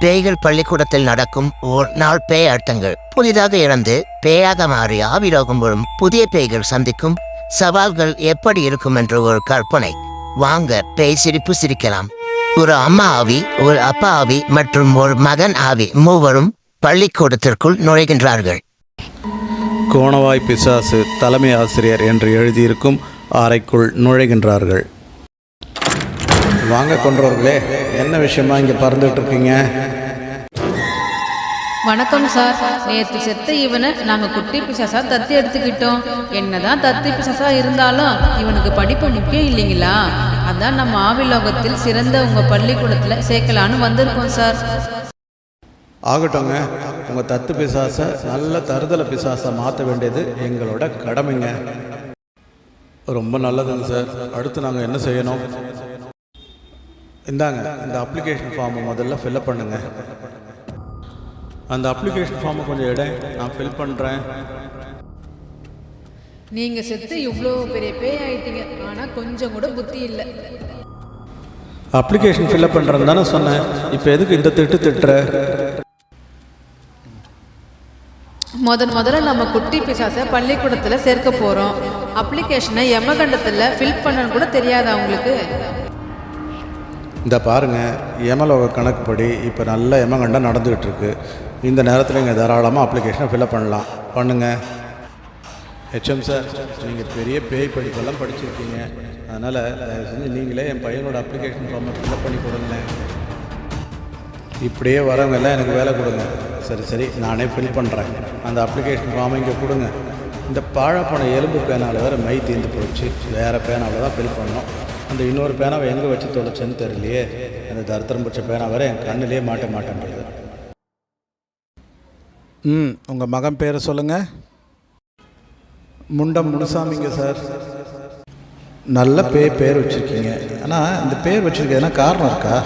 பேய்கள் பள்ளிக்கூடத்தில் நடக்கும் ஓர் நாள் பேய் ஆட்டங்கள் புதிதாக இறந்து பேயாக மாறி ஆவிலோகம் வரும் புதிய பேய்கள் சந்திக்கும் சவால்கள் எப்படி இருக்கும் என்ற ஒரு கற்பனை. வாங்க பேய் சிரிப்பு சிரிக்கலாம். ஒரு அம்மா ஆவி ஒரு அப்பா ஆவி மற்றும் ஒரு மகன் ஆவி மூவரும் பள்ளிக்கூடத்திற்குள் நுழைகின்றார்கள். கோணவாய் பிசாசு தலைமை ஆசிரியர் என்று எழுதியிருக்கும் அறைக்குள் நுழைகின்றார்கள். வாங்க கொன்றவர்களே என்ன விஷயமா இங்கே பறந்துட்டு இருக்கீங்க வணக்கம் சார். நேற்று செத்த இவனை நாங்கள் குட்டி பிசாசா தத்தி எடுத்துக்கிட்டோம். என்னதான் தத்தி பிசாசா இருந்தாலும் இவனுக்கு படிப்பு முக்கியம் இல்லைங்களா? அதான் நம்ம ஆவிலோகத்தில் சிறந்த உங்கள் பள்ளிக்கூடத்தில் சேர்க்கலான்னு வந்திருக்கோம் சார். ஆகட்டுங்க உங்கள் தத்து பிசாசை நல்ல தருதல பிசாசை மாற்ற வேண்டியது எங்களோட கடமைங்க. ரொம்ப நல்லதுங்க சார். அடுத்து நாங்கள் என்ன செய்யணும்? இந்தாங்க இந்த அப்ளிகேஷன் ஃபார்மை முதல்ல ஃபில்அப் பண்ணுங்க. அந்த அப்ளிகேஷன் ஃபார்மை கொஞ்சம் எடை நான் ஃபில் பண்ணுறேன் நீங்கள் செத்து இவ்வளோ பெரிய பேய் ஆயிட்டீங்க. ஆனால் கொஞ்சம் கூட புத்தி இல்லை. அப்ளிகேஷன் ஃபில்அப் பண்ணுறேன்னு தானே சொன்னேன். இப்போ எதுக்கு இந்த திட்டு திட்டுற? முதன் முதல்ல நம்ம குட்டி பிசாசை பள்ளிக்கூடத்தில் சேர்க்க போகிறோம் அப்ளிகேஷனை எமகண்டத்தில் ஃபில் பண்ணன்னு கூட தெரியாதா உங்களுக்கு இந்த பாருங்கள் யமலோக கணக்குப்படி இப்போ நல்ல யமகண்டம் நடந்துக்கிட்டு இருக்கு இந்த நேரத்தில் நீங்கள் தாராளமாக அப்ளிகேஷனை ஃபில்அப் பண்ணலாம். பண்ணுங்கள் ஹெச்எம் சார் நீங்கள் பெரிய பேய் படிப்பெல்லாம் படிச்சிருக்கீங்க. அதனால் தயவு செஞ்சு நீங்களே என் பையனோட அப்ளிகேஷன் ஃபார்மை ஃபில்அப் பண்ணி கொடுங்களேன் இப்படியே வரவங்க எல்லாம் எனக்கு வேலை கொடுங்க. சரி சரி நானே ஃபில் பண்ணுறேன் அந்த அப்ளிகேஷன் ஃபார்மை இங்கே கொடுங்க. இந்த பாழப்போன எலும்பு பேனால் வேறு மை தீர்ந்து போச்சு. வேறு பேனாவில் தான் ஃபில் பண்ணோம் அந்த இன்னொரு பேனாவை எங்கே வச்சு தொலைச்சேன்னு தெரியலையே. அந்த தரித்திரம் பிடிச்ச பேனா வேற என் கண்ணிலே மாட்ட மாட்டேன்றது. ம் உங்கள் மகன் பேரை சொல்லுங்கள் முண்டம் முனுசாமிங்க சார். நல்ல பேர் பேர் வச்சுருக்கீங்க. ஆனால் இந்த பேர் வச்சுருக்கேன்னா காரணம் இருக்கா?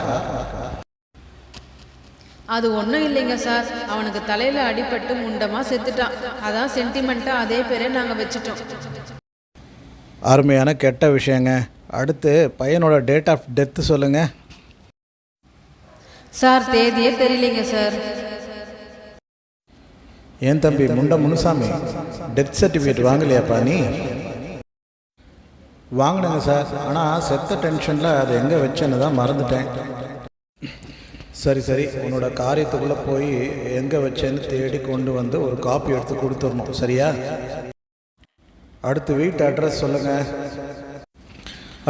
அது ஒன்றும் இல்லைங்க சார். அவனுக்கு தலையில் அடிபட்டு முண்டமாக செத்துட்டான். அதான் சென்டிமெண்ட்டாக அதே பேரே நாங்கள் வச்சுட்டோம். அருமையான கெட்ட விஷயங்க. அடுத்து பையனோட டேட் ஆஃப் டெத்து சொல்லுங்கள் சார் தேதியே தெரியலைங்க சார். ஏன் தம்பி முண்ட முனுசாமி டெத் சர்டிஃபிகேட் வாங்கலையாப்பா நீ? வாங்கினேங்க சார் ஆனால் செத்த டென்ஷனில் அதை எங்கே வச்சேன்னு தான் மறந்துட்டேன். சரி சரி உன்னோட காரியத்துக்குள்ளே போய் எங்கே வச்சேன்னு தேடி கொண்டு வந்து ஒரு காப்பி எடுத்து கொடுத்துடணும் சரியா? அடுத்து வீட்டு அட்ரஸ் சொல்லுங்கள்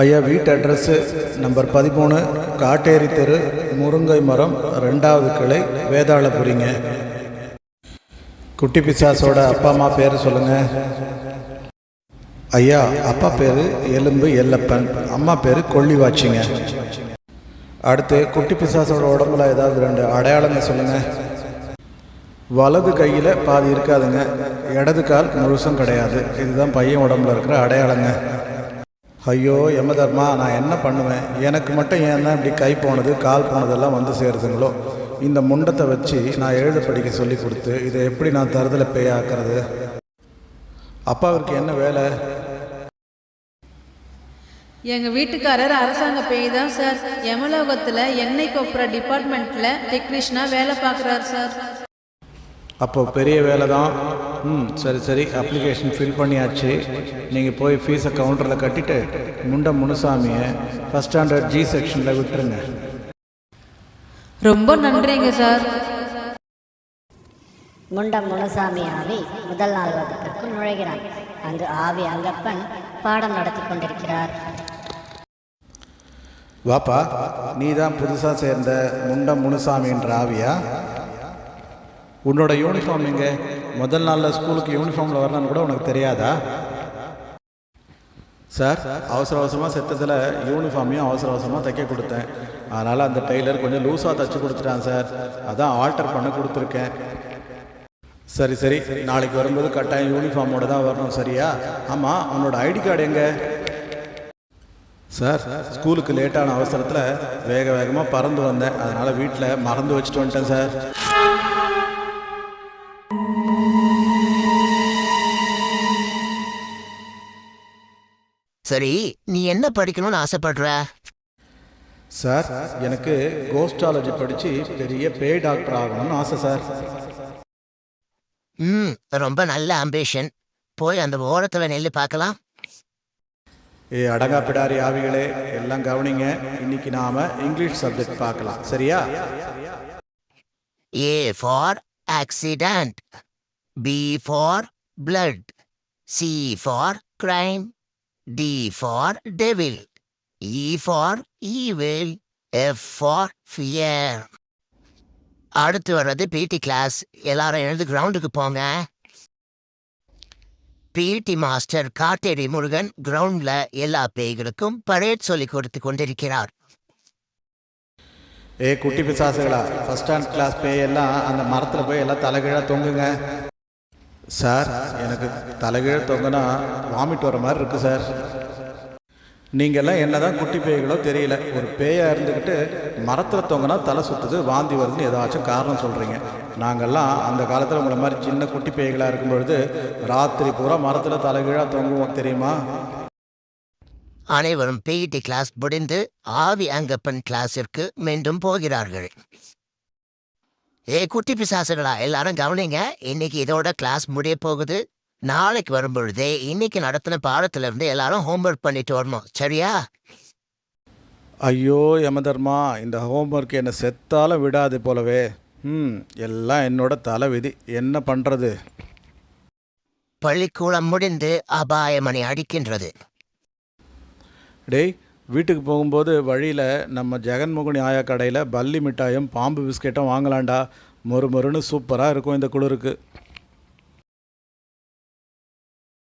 ஐயா வீட்டு அட்ரஸ்ஸு நம்பர் பதிமூணு காட்டேரி தெரு முருங்கை மரம் ரெண்டாவது கிளை வேதாளபுரிங்க. குட்டி பிசாசோட அப்பா அம்மா பேர் சொல்லுங்கள் ஐயா அப்பா பேர் எலும்பு எல்லப்பன் அம்மா பேர் கொள்ளிவாச்சிங்க. அடுத்து குட்டி பிசாசோட உடம்புல ஏதாவது ரெண்டு அடையாளங்க சொல்லுங்கள் வலது கையில் பாதி இருக்காதுங்க இடது கால் முழுசும் கிடையாது. இதுதான் பையன் உடம்புல இருக்கிற அடையாளங்க. ஐயோ யமதர்மா நான் என்ன பண்ணுவேன்? எனக்கு மட்டும் ஏன் தான் இப்படி கை போனது கால் போனதெல்லாம் வந்து சேருதுங்களோ? இந்த முண்டத்தை வச்சு நான் எழுத படிக்க சொல்லி கொடுத்து இதை எப்படி நான் தருதலை பேயாக்குறது அப்பாவிற்கு என்ன வேலை? எங்கள் வீட்டுக்காரர் அரசாங்க பேய் தான் சார். யமலோகத்தில் எண்ணெய் கொப்புற டிபார்ட்மெண்ட்டில் டெக்னீஷியனாக வேலை பார்க்குறாரு சார். அப்போ பெரிய வேலை தான் ம் சரி சரி. அப்ளிகேஷன் ஃபில் பண்ணியாச்சு. நீங்கள் போய் ஃபீஸை கவுண்டரில் கட்டிட்டு முண்ட முனுசாமியை ஃபஸ்ட் ஸ்டாண்டர்ட் ஜி செக்ஷனில் விட்டுருங்க. ரொம்ப நன்றிங்க சார். முண்டம் முனுசாமி ஆவி முதல் நாள் வகுப்பிற்குள் நுழைகிறான் அங்கு ஆவி அங்கப்பன் பாடம் நடத்தி கொண்டிருக்கிறார். வாப்பா நீ தான் புதுசாக சேர்ந்த முண்டம் முனுசாமின்ற ஆவியா? உன்னோட யூனிஃபார்ம் எங்க? முதல் நாளில் ஸ்கூலுக்கு யூனிஃபார்மில் வரணும்னு கூட உனக்கு தெரியாதா? சார் அவசர அவசரமாக செத்ததில் யூனிஃபார்மையும் அவசர அவசரமாக தைக்க கொடுத்தேன். அதனால் அந்த டெய்லர் கொஞ்சம் லூஸாக தைச்சு கொடுத்துட்டான் சார் அதான் ஆல்டர் பண்ண கொடுத்துருக்கேன். சரி சரி. நாளைக்கு வரும்போது கட்டாயம் யூனிஃபார்மோட தான் வரணும் சரியா? ஆமாம் உன்னோட ஐடி கார்டு எங்கே? சார் ஸ்கூலுக்கு லேட்டான அவசரத்தில் வேக வேகமாக பறந்து வந்தேன். அதனால் வீட்டில் மறந்து வச்சுட்டு வந்துட்டேன் சார் சரி நீ என்ன படிக்கணும்னு ஆசைப்படுற? சார் எனக்கு கோஸ்டாலஜி படித்து பெரிய பேய் டாக்டர் ஆகணும்னு ஆசை சார். ம் ரொம்ப நல்ல அம்பிஷன் போய் அந்த ஓரத்துல நெல்லு பார்க்கலாம். ஏ அடங்கா பிடாரி ஆவிகளே எல்லாம் கவனிங்க. இன்னைக்கு நாம இங்கிலீஷ் சப்ஜெக்ட் பார்க்கலாம். சரியா? A for accident B for blood C for crime D for devil E for evil. F for fear அடுத்து வர்றது பிடி கிளாஸ் எல்லாரும் எழுந்து கிரவுண்டுக்கு போங்க. பிடி மாஸ்டர் காட்டேரி முருகன் கிரவுண்ட்ல எல்லா பேய்களுக்கும் பரேட் சொல்லி கொடுத்து கொண்டிருக்கிறார். ஏ குட்டி பிசாசுகளா ஃபர்ஸ்ட் ஸ்டாண்ட் கிளாஸ் பேய் எல்லாம் அந்த மரத்தில் போய் எல்லாம் தலைகீழாக தொங்குங்க. சார் எனக்கு தலைகீழ தொங்குனா வாமிட் வர மாதிரி இருக்குது சார். நீங்கள்லாம் என்னதான் குட்டி பேய்களோ தெரியல. ஒரு பேயாக இருந்துக்கிட்டு மரத்தில் தொங்கினா தலை சுற்றுது வாந்தி வருதுன்னு ஏதாச்சும் காரணம் சொல்கிறீங்க நாங்கள்லாம் அந்த காலத்தில் உங்களை மாதிரி சின்ன குட்டி பேய்களாக இருக்கும் பொழுது ராத்திரி பூரா மரத்தில் தலைகீழாக தொங்குவோம் தெரியுமா? அனைவரும் பிஇடி கிளாஸ் முடிந்து ஆவி அங்கப்பன் கிளாஸிற்கு மீண்டும் போகிறார்கள். ஏ குட்டி பிசாசுகளா? எல்லாரும் கவனிங்க இன்னைக்கு இதோட கிளாஸ் முடிய போகுது. நாளைக்கு வரும்பொழுதே இன்னைக்கு நடத்தின பாடத்துல இருந்து எல்லாரும் ஹோம்ஒர்க் பண்ணிட்டு வரணும். சரியா? ஐயோ யமதர்மா இந்த ஹோம்ஒர்க் என்னை செத்தாலும் விடாது போலவே. ம் எல்லாம் என்னோட தலைவிதி. என்ன பண்ணுறது பள்ளிக்கூடம் முடிந்து அபாயமணி அடிக்கின்றது. டேய் வீட்டுக்கு போகும்போது வழியில் நம்ம ஜெகன்மோகனி ஆயா கடையில் பல்லி மிட்டாயும் பாம்பு பிஸ்கெட்டும் வாங்கலாம்டா. மொறு மொறுன்னு சூப்பராக இருக்கும் இந்த குளிருக்கு.